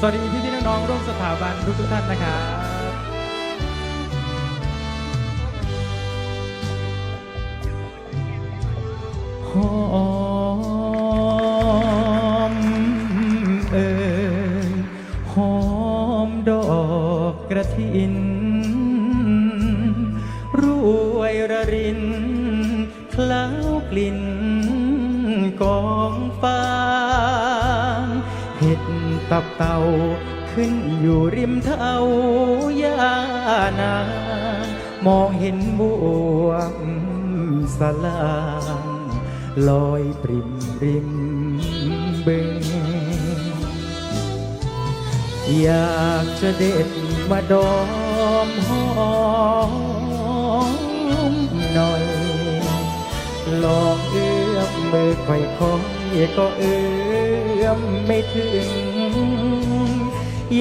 สวัสดีพี่พี่น้องๆร่วมสถาบันทุกทุกท่านนะครับหอมเอ่ยหอมดอกกระถินรวยระริน คล้าวกลิ่นกองฟ้า ตับเต่าขึ้นอยู่ริมเท้ายานามองเห็นบวงสลางลอยปริมริมบึง อยากจะเด็ดมาดอมหอมหน่อย ลองเอื้อมมือค่อยๆก็เอื้อมไม่ถึง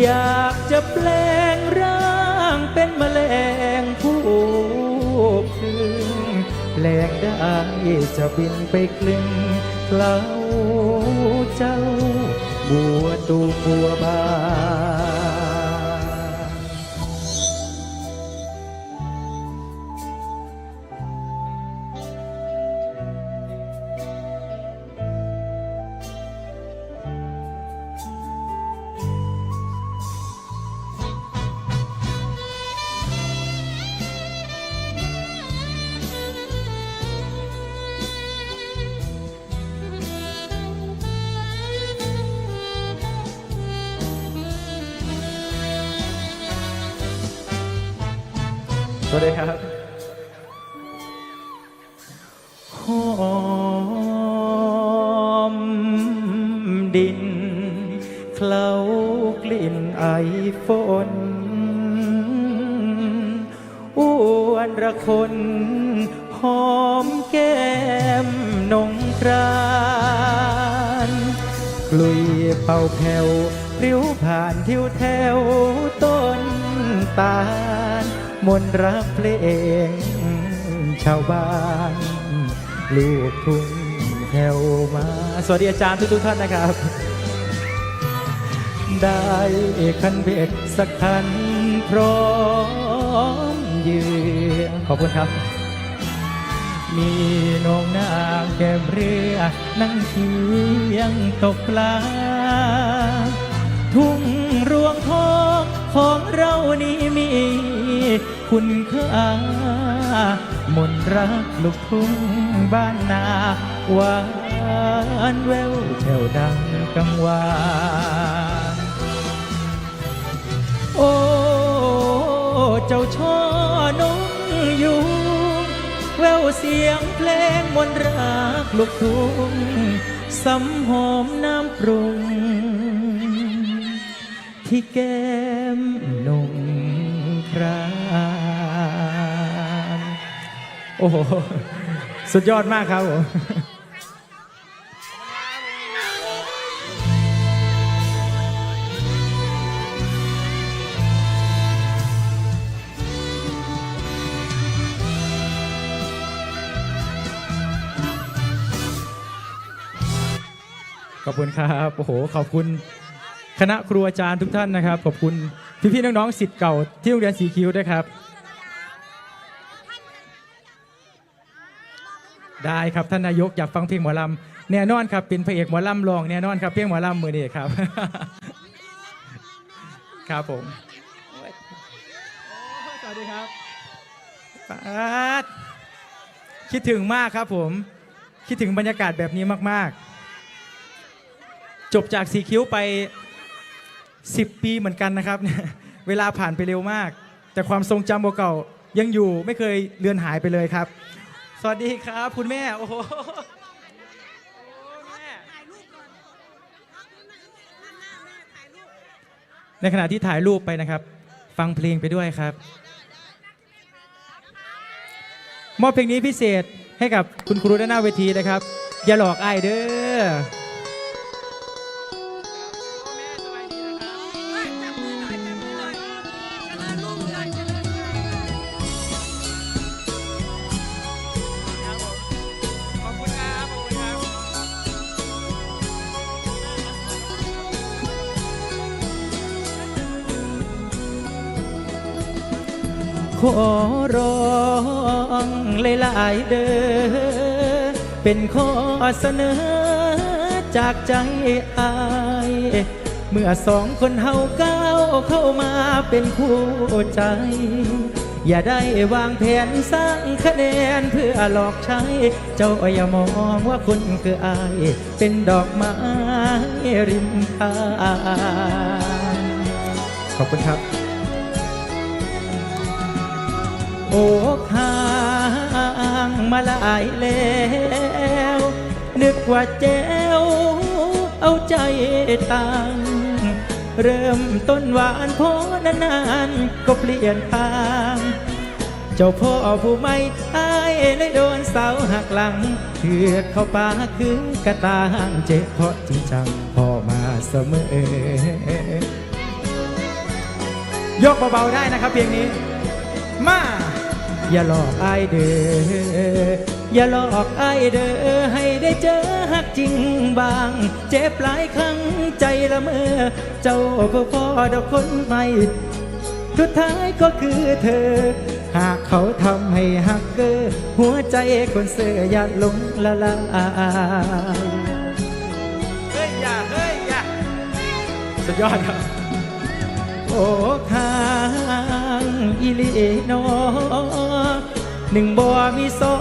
อยากจะแปลงร่างเป็นแมลงผู้พึงแปลงได้จะบินไปคลึงเล้าเจ้าบัวตูบัวบาน วัสดีครับหอมดินเคล้ากลิ่นไอฝนอ้วนระคนหอมแก้มนงครานกลุยเป่าแผ่วริ้วผ่านทิวแถวต้นตาล มนรักเพลงชาวบ้าน ลูกทุ่งแถวมา สวัสดีอาจารย์ทุกๆท่านนะครับ ได้คันเบ็ดสักคันพร้อมยืนขอบคุณครับ มีน้องนางแก้มเรือนั่งเคียงตกปลา ทุ่งรวงทองของเรานี่มี คุณค่ามนรักลูกทุ่งบ้านนาหวานแววแถวดังกังวานโอ้เจ้าช่อนงอยู่แววเสียงเพลงมนรักลูกทุ่งสำหอมน้ำปรุงที่แก้มนง โอ้โห สุดยอดมากครับผมขอบคุณครับโอ้โหขอบคุณคณะครูอาจารย์ทุกท่านนะครับ ขอบคุณพี่ๆน้องๆสิทธิ์เก่าที่โรงเรียนสีคิ้วด้วยครับ ได้ครับท่านนายกอยากฟังเพลงหมอลำแน่นอนครับเป็นพระเอกหมอลำรองแน่นอนครับเพลงหมอลำมือนี้ครับ ครับผมสวัสดีครับปาดคิดถึงมากครับผม คิดถึงบรรยากาศแบบนี้มาก ๆ จบจากสีคิ้วไป 10 ปีเหมือนกันนะครับเนี่ยเวลาผ่านไปเร็วมาก แต่ความทรงจำเก่าๆยังอยู่ไม่เคยเลือนหายไปเลยครับ สวัสดีครับ คุณแม่ โอ้โหในขณะที่ถ่ายรูปไปนะครับ ฟังเพลงไปด้วยครับ มอบเพลงนี้พิเศษให้กับคุณครูด้านหน้าเวทีนะครับ อย่าหลอกไอเด้อ ขอร้องหลายๆเด้อเป็นข้อเสนอจากใจอาย เมื่อสองคนเฮาก้าวเข้ามาเป็นคู่ใจ อย่าได้วางแผนสร้างคะแนนเพื่อหลอกใช้ เจ้าอย่ามองว่าคุณคืออาย เป็นดอกไม้ริมทางขอบคุณครับ โอ้ข้างมาหลายแล้ว นึกว่าแจ้วเอาใจตังเริ่มต้นหวานพอนานๆก็เปลี่ยนทางเจ้าพ่อผู้ไม่อายเลยโดนเสาหักหลังเถือกเข้าปาคือกระตางเจ็บเพราะจริงจังพ่อมาเสมอยกเบาๆได้นะครับเพลงนี้ มา อย่าหลอกอายเด้ออย่าหลอกอายเด้อให้ได้เจอหักจริงบาง เจ็บหลายครั้งใจละเมอ เจ้าก็พอดอกคนใหม่สุดท้ายก็คือเธอ หากเขาทำให้หักเกอหัวใจคนเสืออย่าหลงละลายเฮ้ยอย่าเฮ้ยอย่าสุดยอดครับโอ้ข้างอีลีนอหนึ่งบ่มีสอ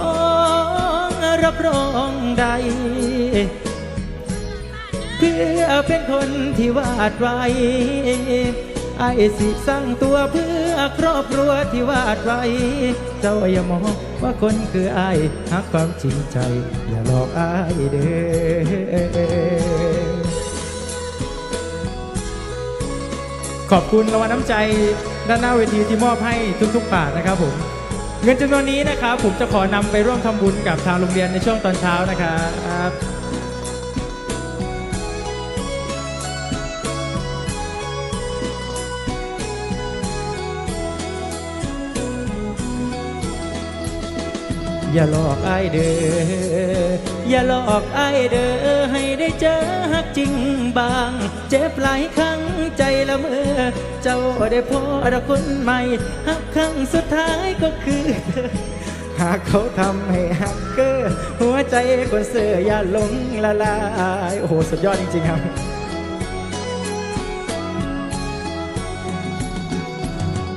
งรับรองใด เพื่อเป็นคนที่วาดไว้ไอ้สิสร้างตัวเพื่อครอบครัวที่วาดไว้ เจ้าอย่ามองว่าคนคือไอ้หักความจริงใจ อย่าหลอกไอ้เด้อขอบคุณรางวัลน้ำใจ ด้านหน้าเวทีที่มอบให้ทุกๆบาทนะครับผมเงินจำนวนนี้นะครับผมจะขอนำไปร่วมทำบุญกับทางโรงเรียนในช่วงตอนเช้านะครับ อย่าหลอกไอายเด้ออย่าหลอกไอายเด้อให้ได้เจอหักจริงบาง เจ็บหลายครั้งใจละเมอเจ้าได้พอดอกคนใหม่หักครั้งสุดท้ายก็คือหากเขาทำให้หักเกอร์หัวใจคนเสืออย่าหลงละลายโอ้โหสุดยอดจริงๆครับ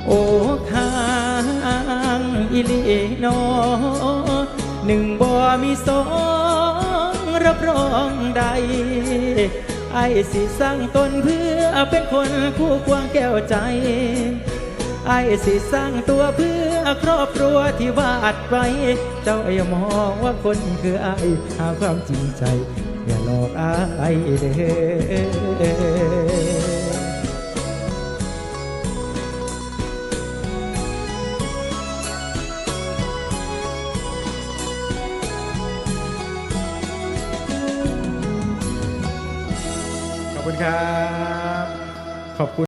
โอ้ข้างอิลีโนอง หนึ่งบ่มีสองรับรองใด ไอ้สิสร้างตนเพื่อเป็นคนคู่ควงแก้วใจ ไอ้สิสร้างตัวเพื่อครอบครัวที่วาดไว้ เจ้าอย่ามองว่าคนคือไอ้หาความจริงใจ อย่าหลอกไอ้เด้อ